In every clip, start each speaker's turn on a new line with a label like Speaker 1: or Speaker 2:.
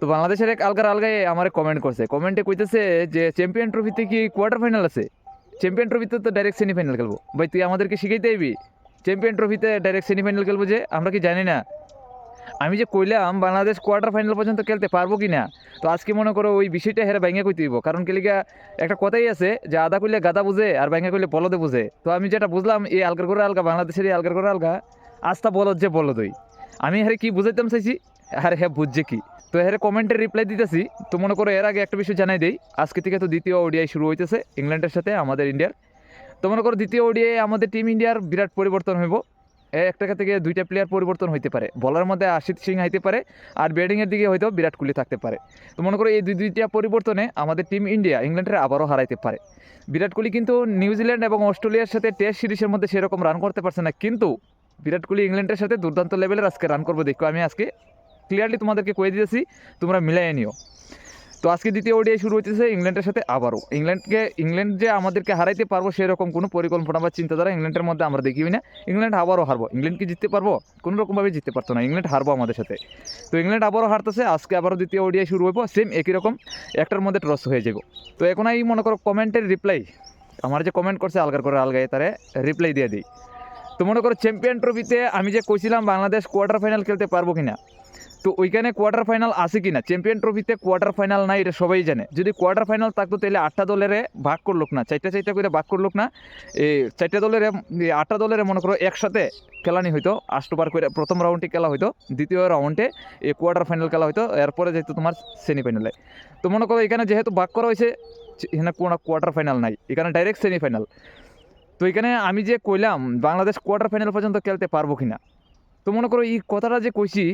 Speaker 1: তো বাংলাদেশের এক আলগার আলগায় আমার কমেন্ট করছে। কমেন্টে কইতেছে যে চ্যাম্পিয়ন ট্রফিতে কি কোয়ার্টার ফাইনাল আছে? চ্যাম্পিয়ন ট্রফিতে তো ডাইরেক্ট সেমিফাইনাল খেলব। ভাই, তুই আমাদেরকে শিখাইতে আইবি চ্যাম্পিয়ন ট্রফিতে ডাইরেক্ট সেমিফাইনাল খেলব যে, আমরা কি জানি না। আমি যে কইলাম, বাংলাদেশ কোয়ার্টার ফাইনাল পর্যন্ত খেলতে পারব কি না, তো আজকে মনে করো ওই বিষয়টা হেরে ব্যাঙ্গে কইতে দিব কারণ কেলিকা একটা কথাই আছে যে, আদা কইলে গাদা বুঝে আর ব্যাঙ্গে কইলে বলদে বুঝে। তো আমি যেটা বুঝলাম, এই আলগার করে আলগা, বাংলাদেশের এই আলগার করে আলগা আস্তা বলদ যে বলদই। আমি হেরে কি বুঝাইতাম চাইছি? আর হ্যাঁ বুঝছে কি? তো এর কমেন্টের রিপ্লাই দিতেছি। তো মনে করো এর আগে একটা বিষয় জানাই দেই। আজকে থেকে তো দ্বিতীয় ওডিআই শুরু হইতেছে ইংল্যান্ডের সাথে, আমাদের ইন্ডিয়ার। তো মনে করো দ্বিতীয় ওডিআই আমাদের টিম ইন্ডিয়ার বিরাট পরিবর্তন হইব। একটা থেকে দুইটা প্লেয়ার পরিবর্তন হইতে পারে। বলার মধ্যে আশিত সিং হাইতে পারে আর ব্যাটিংয়ের দিকে হয়তো বিরাট কোহলি থাকতে পারে। তো মনে করো এই দুই দুইটা পরিবর্তনে আমাদের টিম ইন্ডিয়া ইংল্যান্ডের আবারও হারাইতে পারে। বিরাট কোহলি কিন্তু নিউজিল্যান্ড এবং অস্ট্রেলিয়ার সাথে টেস্ট সিরিজের মধ্যে সেরকম রান করতে পারছে না। কিন্তু বিরাট কোহলি ইংল্যান্ডের সাথে দুর্দান্ত লেভেলের আজকে রান করব দেখো আমি আজকে। ক্লিয়ারলি তোমাদেরকে কয়ে দিয়েছি তোমরা মিলাই নিও। তো আজকে দ্বিতীয় ওডিআই শুরু হচ্ছে ইংল্যান্ডের সাথে আবারও। ইংল্যান্ডকে, ইংল্যান্ড যে আমাদেরকে হারাইতে পারব সেরকম কোনো পরিকল্পনা বা চিন্তাধারা ইংল্যান্ডের মধ্যে আমরা দেখিবি না। ইংল্যান্ড আবারও হারবো। ইংল্যান্ড কি জিততে পারব? কোনো রকমভাবে জিততে পারতো না। ইংল্যান্ড হারবো আমাদের সাথে। তো ইংল্যান্ড আবারও হারতেছে, আজকে আবারও দ্বিতীয় ওডিআই শুরু হইব। সেম একই রকম, একটার মধ্যে ট্রস হয়ে যাব তো এখন এই মনে করো কমেন্টের রিপ্লাই আমার যে কমেন্ট করছে আলগার করে আলগায় তারে রিপ্লাই দিয়ে দিই। তো মনে করো চ্যাম্পিয়ন ট্রফিতে আমি যে কইছিলাম বাংলাদেশ কোয়ার্টার ফাইনাল খেলতে পারব কিনা তো ওইখানে কোয়ার্টার ফাইনাল আছে কিনা? চ্যাম্পিয়ন ট্রফিতে কোয়ার্টার ফাইনাল নাই, এটা সবাই জানে। যদি কোয়ার্টার ফাইনাল থাকতো, তাহলে আটটা দলের ভাগ করলোক না। চারটা চারটা করে ভাগ করলোক না। এই চারটা দলের আটটা দলের মনে করো একসাথে খেলানি হইতো আষ্টবার করে প্রথম রাউন্ডে খেলা হইতো, দ্বিতীয় রাউন্ডে এই কোয়ার্টার ফাইনাল খেলা হইতো, এরপরে যেহেতু তোমার সেমিফাইনালে তো মনে করো এখানে যেহেতু ভাগ করা হয়েছে এখানে কোনো কোয়ার্টার ফাইনাল নাই, এখানে ডাইরেক্ট সেমিফাইনাল তো এখানে আমি যে কইলাম, বাংলাদেশ কোয়ার্টার ফাইনাল পর্যন্ত খেলতে পারব কিনা? তো মনে করো এই কথাটা যে কইছি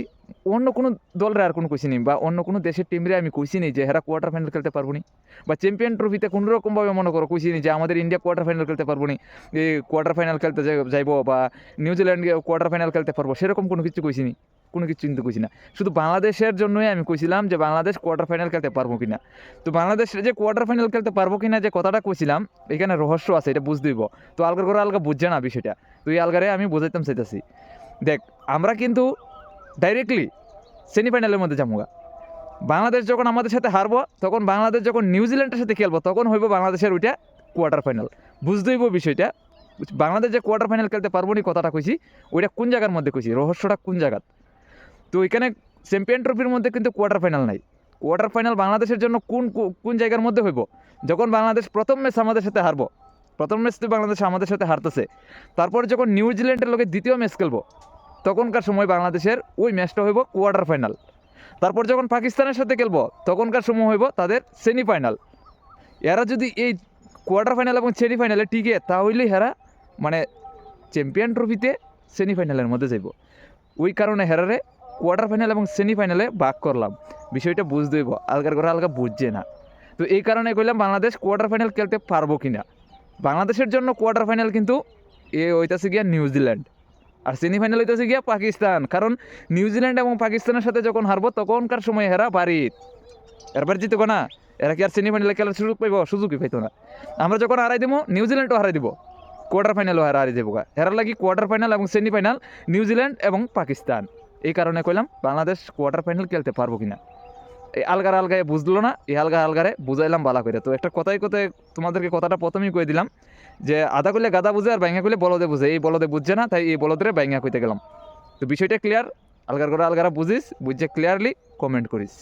Speaker 1: অন্য কোনো দলরে আর কোনো কইছি নি, বা অন্য কোনো দেশের টিমরে আমি কইছি নি যে হেরা কোয়ার্টার ফাইনাল খেলতে পারব নি, বা চ্যাম্পিয়ন ট্রফিতে কোনো রকমভাবে মনে করো কইছি নি যে আমাদের ইন্ডিয়া কোয়ার্টার ফাইনাল খেলতে পারব নি এই কোয়ার্টার ফাইনাল খেলতে যাইব বা নিউজিল্যান্ড কোয়ার্টার ফাইনাল খেলতে পারব, সেরকম কোনো কিছু কইছি নি, কোনো কিছু কিন্তু কইছি না। শুধু বাংলাদেশের জন্যই আমি কইছিলাম যে বাংলাদেশ কোয়ার্টার ফাইনাল খেলতে পারব কিনা। তো বাংলাদেশ যে কোয়ার্টার ফাইনাল খেলতে পারব কিনা যে কথাটা কইছিলাম, এখানে রহস্য আছে, এটা বুঝতে দিব তো আলগার করে আলগা বুঝছে না বিষয়টা। তো এই আলগারে আমি বুঝাইতাম চাইতেছি। দেখ, আমরা কিন্তু ডাইরেক্টলি সেমিফাইনালের মধ্যে যামুগা বাংলাদেশ যখন আমাদের সাথে হারবো, তখন বাংলাদেশ যখন নিউজিল্যান্ডের সাথে খেলব, তখন হইব বাংলাদেশের ওইটা কোয়ার্টার ফাইনাল বুঝতে হইব বিষয়টা। বাংলাদেশ যে কোয়ার্টার ফাইনাল খেলতে পারব নি কথাটা কইছি, ওইটা কোন জায়গার মধ্যে কইছি, রহস্যটা কোন জায়গার? তো এখানে চ্যাম্পিয়ন ট্রফির মধ্যে কিন্তু কোয়ার্টার ফাইনাল নাই। কোয়ার্টার ফাইনাল বাংলাদেশের জন্য কোন কোন জায়গার মধ্যে হইব? যখন বাংলাদেশ প্রথম ম্যাচ আমাদের সাথে হারবো, প্রথম ম্যাচ তো বাংলাদেশ আমাদের সাথে হারতেছে। তারপর যখন নিউজিল্যান্ডের লোকে দ্বিতীয় ম্যাচ খেলব তখনকার সময় বাংলাদেশের ওই ম্যাচটা হইব কোয়ার্টার ফাইনাল। তারপর যখন পাকিস্তানের সাথে খেলব, তখনকার সময় হইব তাদের সেমিফাইনাল। এরা যদি এই কোয়ার্টার ফাইনাল এবং সেমিফাইনালে টিকে, তাহলেই হেরা মানে চ্যাম্পিয়ন ট্রফিতে সেমিফাইনালের মধ্যে যাইব। ওই কারণে হেরারে কোয়ার্টার ফাইনাল এবং সেমিফাইনালে ভাগ করলাম। বিষয়টা বুঝতে হইব, আলগার করে আলগা বুঝছে না। তো এই কারণে কইলাম বাংলাদেশ কোয়ার্টার ফাইনাল খেলতে পারব কি না বাংলাদেশের জন্য কোয়ার্টার ফাইনাল কিন্তু এ হইতাছে গিয়া নিউজিল্যান্ড। আর সেমিফাইনাল হইতেছে গিয়া পাকিস্তান। কারণ নিউজিল্যান্ড এবং পাকিস্তানের সাথে যখন হারবো, তখনকার সময় হেরা বাড়িত এরপর জিতবো না। এরা কি আর সেমিফাইনালে খেলার সুযোগ পাইব? সুযোগই পাইতো না। আমরা যখন হারাই দেবো নিউজিল্যান্ডও হারাই দিব। কোয়ার্টার ফাইনালও হারা হারিয়ে দেবো হেরার লাগি কোয়ার্টার ফাইনাল এবং সেমিফাইনাল নিউজিল্যান্ড এবং পাকিস্তান। এই কারণে কইলাম, বাংলাদেশ কোয়ার্টার ফাইনাল খেলতে পারব কিনা। এই আলগার আলগায় বুঝলো না এই আলগা আলগারে বুঝাইলাম বালা করে তো একটা কথাই কথায় তোমাদেরকে কথাটা প্রথমেই কয়ে দিলাম, যে আদা করলে গাদা বুঝে আর ব্যাঙ্গা করলে বলদে বুঝে। এই বলদে বুঝছে না, তাই এই বলদের ব্যাঙ্গা কইতে গেলাম। তো বিষয়টা ক্লিয়ার আলগার করে আলগারা বুঝিস, বুঝছে ক্লিয়ারলি কমেন্ট করিস।